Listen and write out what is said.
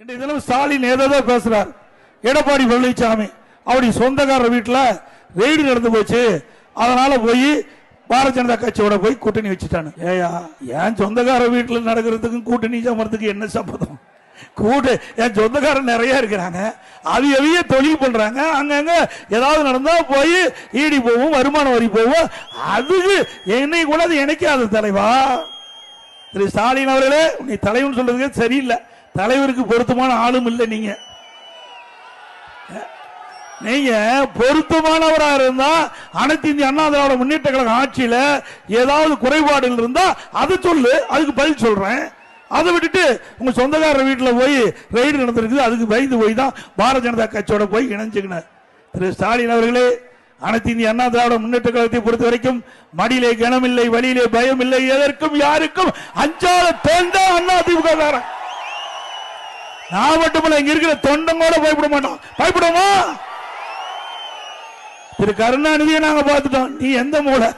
இன்றைய தினம் ஸ்டாலின் ஏதோ பேசுறார். எடப்பாடி பழனிசாமி அவருடைய சொந்தக்காரர் வீட்டில் ரெய்டு நடந்து போச்சு. அதனால போய் பாரதிய ஜனதா கட்சியோட போய் கூட்டணி வச்சுட்டானு. ஏயா என் சொந்தக்கார வீட்டில் நடக்கிறதுக்கும் கூட்டணி சமரத்துக்கு என்ன சம்மதம் கூட்டு என் சொந்தக்காரன் நிறைய இருக்கிறாங்க. அது எவைய தொழில் பண்றாங்க. அங்கங்க ஏதாவது நடந்தா போய் ஈடி போகும் வருமான வரி போகும் அதுக்கு என்னை கூட அது இணைக்காது தலைவா. திரு ஸ்டாலின் அவர்களே உன்னை தலைவன் சொல்றதுக்கு சரியில்லை. தலைவருக்கு பொருத்தமான ஆளும் இல்லை நீங்க. நீங்க பொருத்தமானவராக இருந்தா அனைத்து இந்திய அண்ணா திராவிட முன்னேற்ற கழக ஆட்சியில ஏதாவது குறைபாடுகள் இருந்தா அதை சொல்லு அதுக்கு பதில் சொல்றேன். அதை விட்டுட்டு உங்க சொந்தக்காரர் வீட்டில் போய் ரெய்டு நடந்திருக்குது அதுக்கு பயந்து போய் தான் பாரதிய ஜனதா கட்சியோட போய் இணைஞ்சுக்கினார். திரு ஸ்டாலின் அவர்களே அனைத்து இந்திய அண்ணா திராவிட முன்னேற்ற கழகத்தை பொறுத்த வரைக்கும் மடியிலே கனமில்லை வழியிலே பயம் இல்லை எதற்கும் யாருக்கும் அஞ்சாத தேர்ந்த அண்ணா திமுக காரன். நான் மட்டுமல்ல இங்க இருக்கிற தொண்டங்கோட பயப்பட மாட்டோம் பயப்படுவோமா? திரு கருணாநிதியை நாங்க பார்த்துட்டோம். நீ எந்த மூளை?